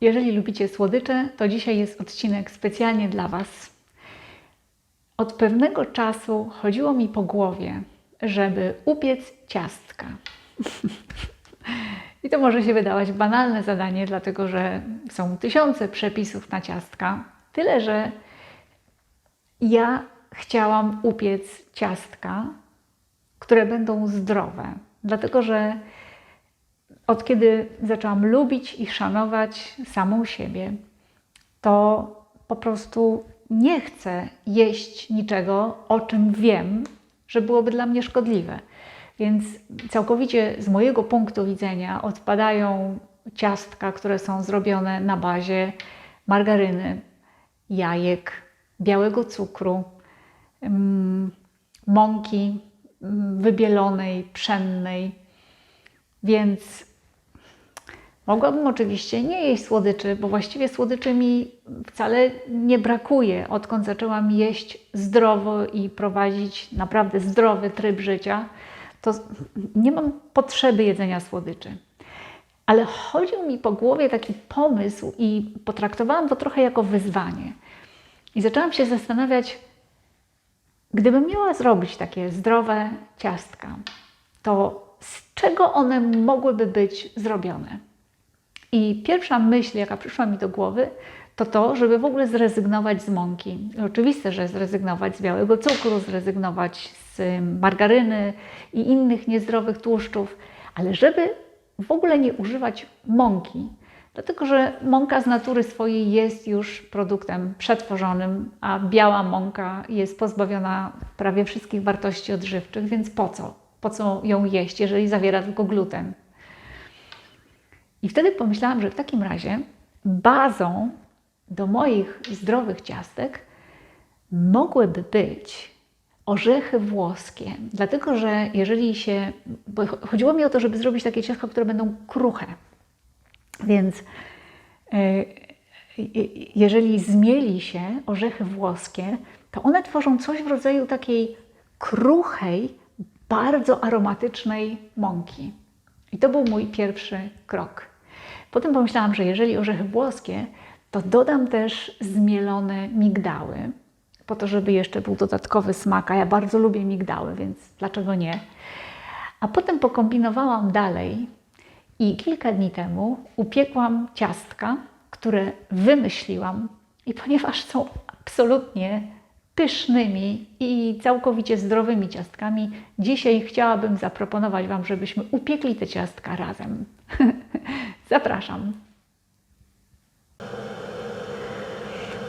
Jeżeli lubicie słodycze, to dzisiaj jest odcinek specjalnie dla Was. Od pewnego czasu chodziło mi po głowie, żeby upiec ciastka. I to może się wydawać banalne zadanie, dlatego że są tysiące przepisów na ciastka. Tyle, że ja chciałam upiec ciastka, które będą zdrowe, dlatego że od kiedy zaczęłam lubić i szanować samą siebie, to po prostu nie chcę jeść niczego, o czym wiem, że byłoby dla mnie szkodliwe. Więc całkowicie z mojego punktu widzenia odpadają ciastka, które są zrobione na bazie margaryny, jajek, białego cukru, mm, mąki mm, wybielonej, pszennej. Więc mogłabym oczywiście nie jeść słodyczy, bo właściwie słodyczy mi wcale nie brakuje, odkąd zaczęłam jeść zdrowo i prowadzić naprawdę zdrowy tryb życia to nie mam potrzeby jedzenia słodyczy. Ale chodził mi po głowie taki pomysł i potraktowałam to trochę jako wyzwanie. I zaczęłam się zastanawiać, gdybym miała zrobić takie zdrowe ciastka, to z czego one mogłyby być zrobione? I pierwsza myśl, jaka przyszła mi do głowy, to to, żeby w ogóle zrezygnować z mąki. Oczywiste, że zrezygnować z białego cukru, zrezygnować z margaryny i innych niezdrowych tłuszczów, ale żeby w ogóle nie używać mąki, dlatego że mąka z natury swojej jest już produktem przetworzonym, a biała mąka jest pozbawiona prawie wszystkich wartości odżywczych, więc po co? Po co ją jeść, jeżeli zawiera tylko gluten? I wtedy pomyślałam, że w takim razie bazą do moich zdrowych ciastek mogłyby być orzechy włoskie. Dlatego, że jeżeli się. Bo chodziło mi o to, żeby zrobić takie ciastka, które będą kruche. Więc jeżeli zmieli się orzechy włoskie, to one tworzą coś w rodzaju takiej kruchej, bardzo aromatycznej mąki. I to był mój pierwszy krok. Potem pomyślałam, że jeżeli orzechy włoskie, to dodam też zmielone migdały, po to, żeby jeszcze był dodatkowy smak, a ja bardzo lubię migdały, więc dlaczego nie? A potem pokombinowałam dalej i kilka dni temu upiekłam ciastka, które wymyśliłam i ponieważ są absolutnie pysznymi i całkowicie zdrowymi ciastkami, dzisiaj chciałabym zaproponować Wam, żebyśmy upiekli te ciastka razem. Zapraszam.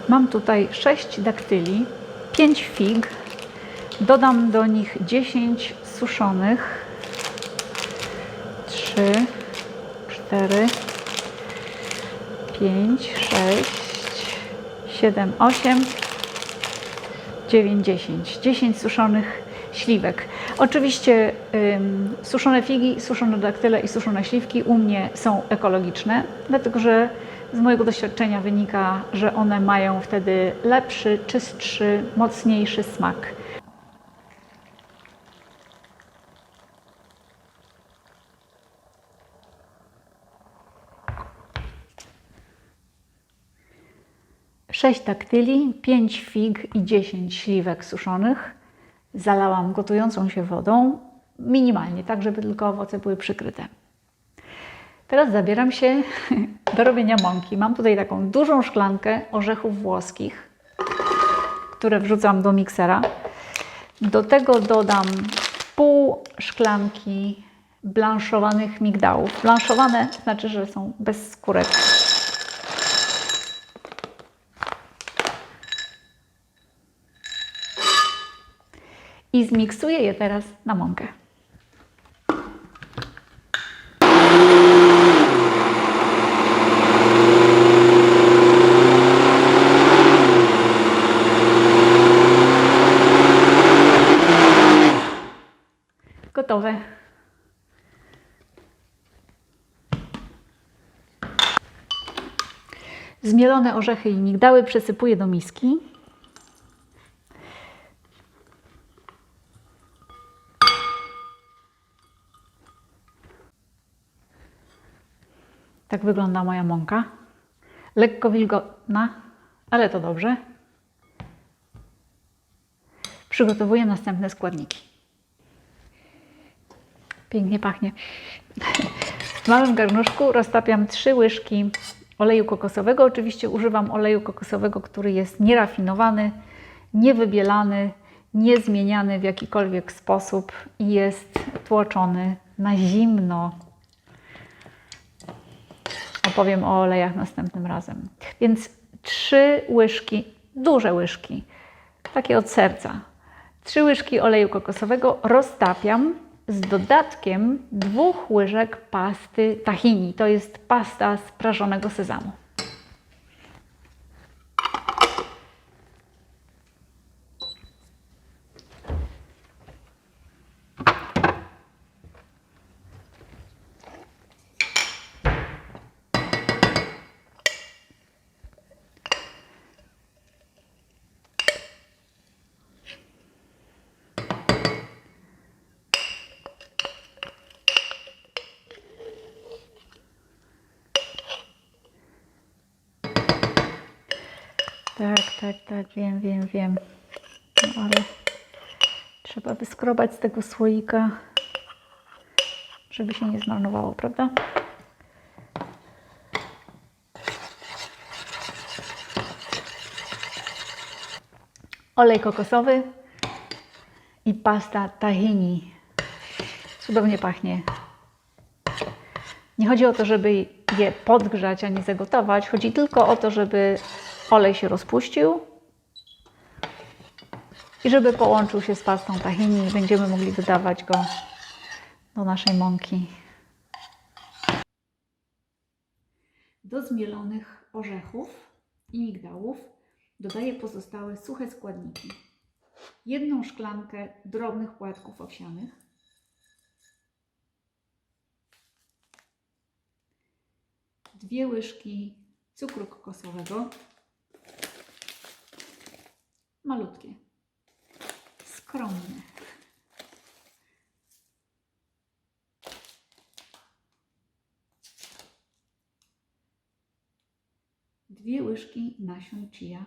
Mam tutaj 6 daktyli, 5 fig, dodam do nich 10 suszonych, 3, 4, 5, 6, 7, 8, 9, 10. 10 suszonych śliwek. Oczywiście ym, suszone figi, suszone daktyle i suszone śliwki u mnie są ekologiczne, dlatego że z mojego doświadczenia wynika, że one mają wtedy lepszy, czystszy, mocniejszy smak. Sześć taktyli, pięć fig i dziesięć śliwek suszonych. Zalałam gotującą się wodą, minimalnie, tak żeby tylko owoce były przykryte. Teraz zabieram się do robienia mąki. Mam tutaj taką dużą szklankę orzechów włoskich, które wrzucam do miksera. Do tego dodam pół szklanki blanszowanych migdałów. Blanszowane znaczy, że są bez skórek. I zmiksuję je teraz na mąkę. Gotowe. Zmielone orzechy i migdały przesypuję do miski. Tak wygląda moja mąka. lekko wilgotna, ale to dobrze. Przygotowuję następne składniki. Pięknie pachnie. W małym garnuszku roztapiam 3 łyżki oleju kokosowego. Oczywiście używam oleju kokosowego, który jest nierafinowany, niewybielany, niezmieniany w jakikolwiek sposób i jest tłoczony na zimno. Opowiem o olejach następnym razem. Więc trzy łyżki, duże łyżki, takie od serca. Trzy łyżki oleju kokosowego roztapiam z dodatkiem dwóch łyżek pasty tahini. To jest pasta z prażonego sezamu. Tak, tak, tak, wiem, wiem, wiem. No ale trzeba wyskrobać z tego słoika, żeby się nie zmarnowało, prawda? Olej kokosowy i pasta tahini. Cudownie pachnie. Nie chodzi o to, żeby je podgrzać ani zagotować. Chodzi tylko o to, żeby olej się rozpuścił i żeby połączył się z pastą tahini będziemy mogli dodawać go do naszej mąki. Do zmielonych orzechów i migdałów dodaję pozostałe suche składniki. Jedną szklankę drobnych płatków owsianych, dwie łyżki cukru kokosowego, malutkie, skromne. Dwie łyżki nasion chia.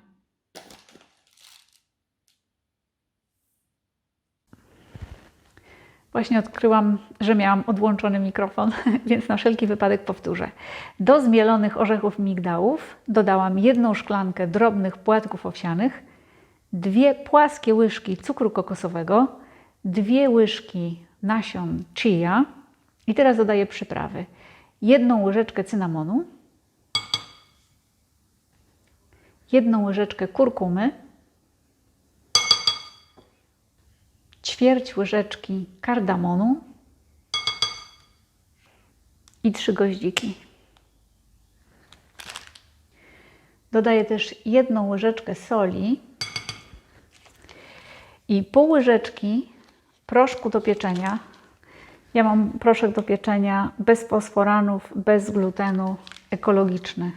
Właśnie odkryłam, że miałam odłączony mikrofon, więc na wszelki wypadek powtórzę. Do zmielonych orzechów migdałów dodałam jedną szklankę drobnych płatków owsianych, dwie płaskie łyżki cukru kokosowego, dwie łyżki nasion chia i teraz dodaję przyprawy. Jedną łyżeczkę cynamonu, jedną łyżeczkę kurkumy, ćwierć łyżeczki kardamonu i trzy goździki. Dodaję też jedną łyżeczkę soli i pół łyżeczki proszku do pieczenia. Ja mam proszek do pieczenia bez fosforanów, bez glutenu, ekologiczny.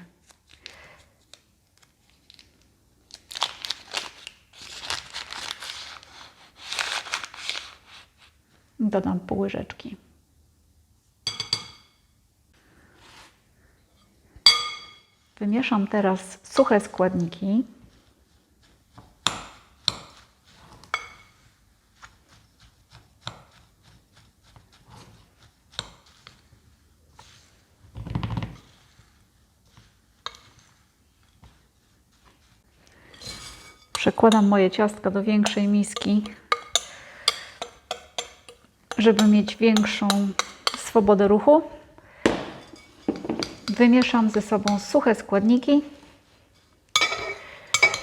Dodam pół łyżeczki. Wymieszam teraz suche składniki. Przekładam moje ciastka do większej miski żeby mieć większą swobodę ruchu. Wymieszam ze sobą suche składniki.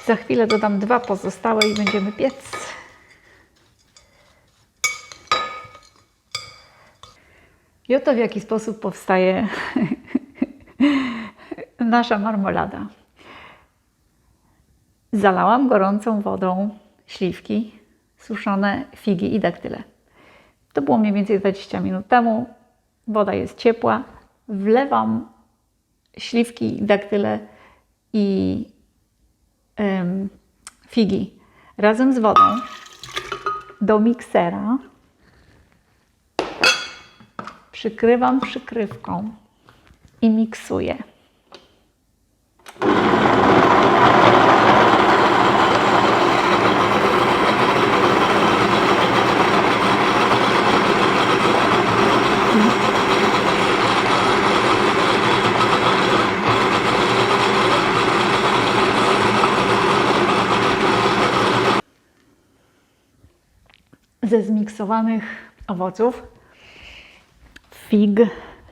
Za chwilę dodam dwa pozostałe i będziemy piec. I oto w jaki sposób powstaje nasza marmolada. Zalałam gorącą wodą śliwki, suszone figi i daktyle. To było mniej więcej 20 minut temu. Woda jest ciepła. Wlewam śliwki, daktyle i ym, figi razem z wodą do miksera. Przykrywam przykrywką i miksuję. Ze zmiksowanych owoców, fig,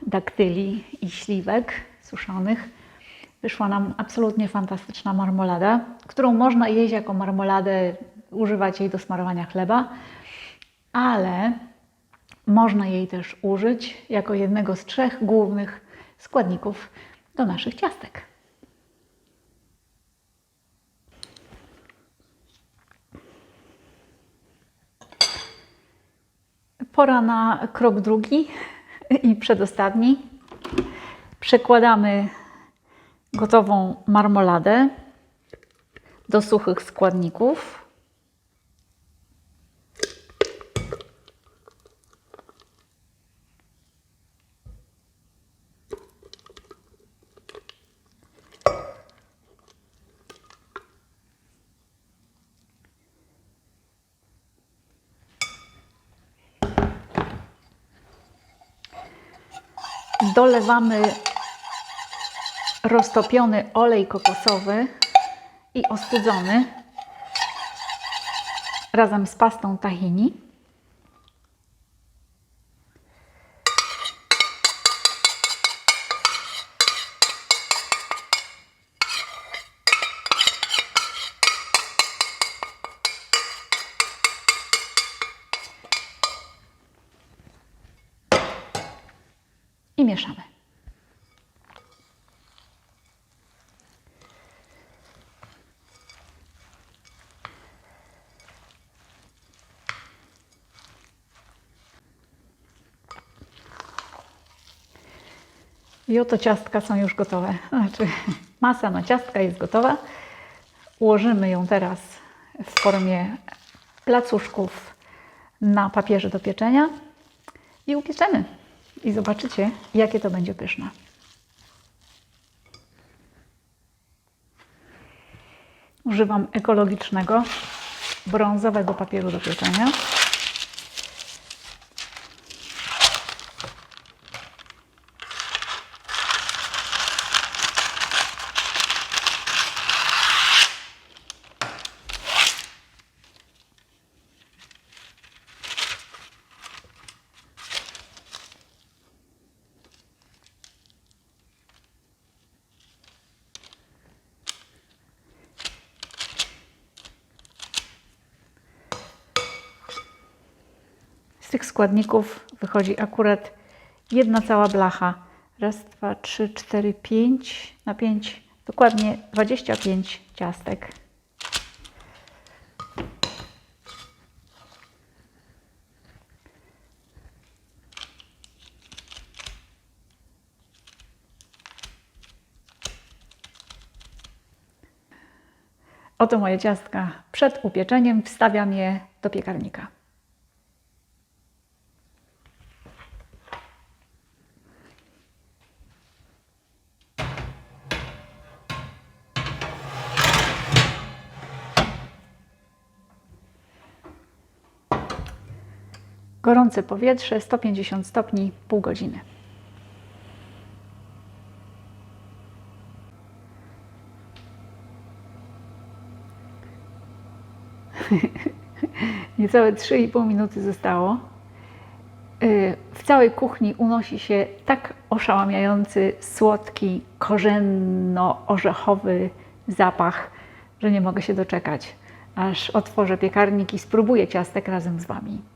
daktyli i śliwek suszonych. Wyszła nam absolutnie fantastyczna marmolada, którą można jeść jako marmoladę, używać jej do smarowania chleba, ale można jej też użyć jako jednego z trzech głównych składników do naszych ciastek. Pora na krok drugi i przedostatni. Przekładamy gotową marmoladę do suchych składników. Dolewamy roztopiony olej kokosowy i ostudzony razem z pastą tahini. I mieszamy. I oto ciastka są już gotowe. Znaczy, masa na ciastka jest gotowa. Ułożymy ją teraz w formie placuszków na papierze do pieczenia i upieczemy. I zobaczycie, jakie to będzie pyszne. Używam ekologicznego, brązowego papieru do pieczenia. Składników wychodzi akurat jedna cała blacha. Raz, dwa, trzy, cztery, pięć na pięć, dokładnie 25 ciastek. Oto moje ciastka. Przed upieczeniem wstawiam je do piekarnika. Gorące powietrze, 150 stopni, pół godziny. Niecałe 3,5 minuty zostało. Y, W całej kuchni unosi się tak oszałamiający, słodki, korzenno-orzechowy zapach, że nie mogę się doczekać, aż otworzę piekarnik i spróbuję ciastek razem z Wami.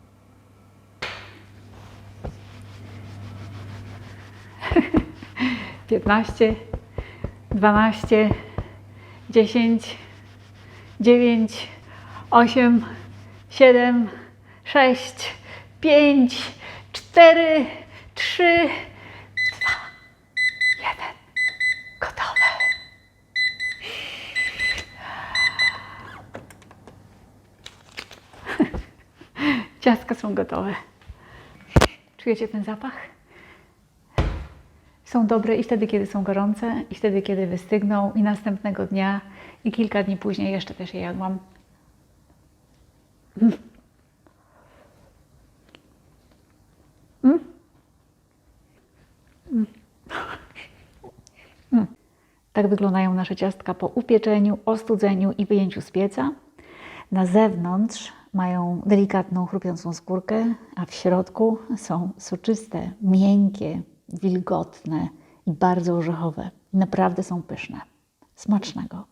Piętnaście, dwanaście, dziesięć, dziewięć, osiem, siedem, sześć, pięć, cztery, trzy, dwa, jeden. Gotowe. Ciastka są gotowe. Czujecie ten zapach? Są dobre i wtedy, kiedy są gorące, i wtedy, kiedy wystygną, i następnego dnia, i kilka dni później jeszcze też je jadłam. Mm. Mm. Mm. Mm. Tak wyglądają nasze ciastka po upieczeniu, ostudzeniu i wyjęciu z pieca. Na zewnątrz Mają delikatną, chrupiącą skórkę, a w środku są soczyste, miękkie, wilgotne i bardzo orzechowe. Naprawdę są pyszne. Smacznego.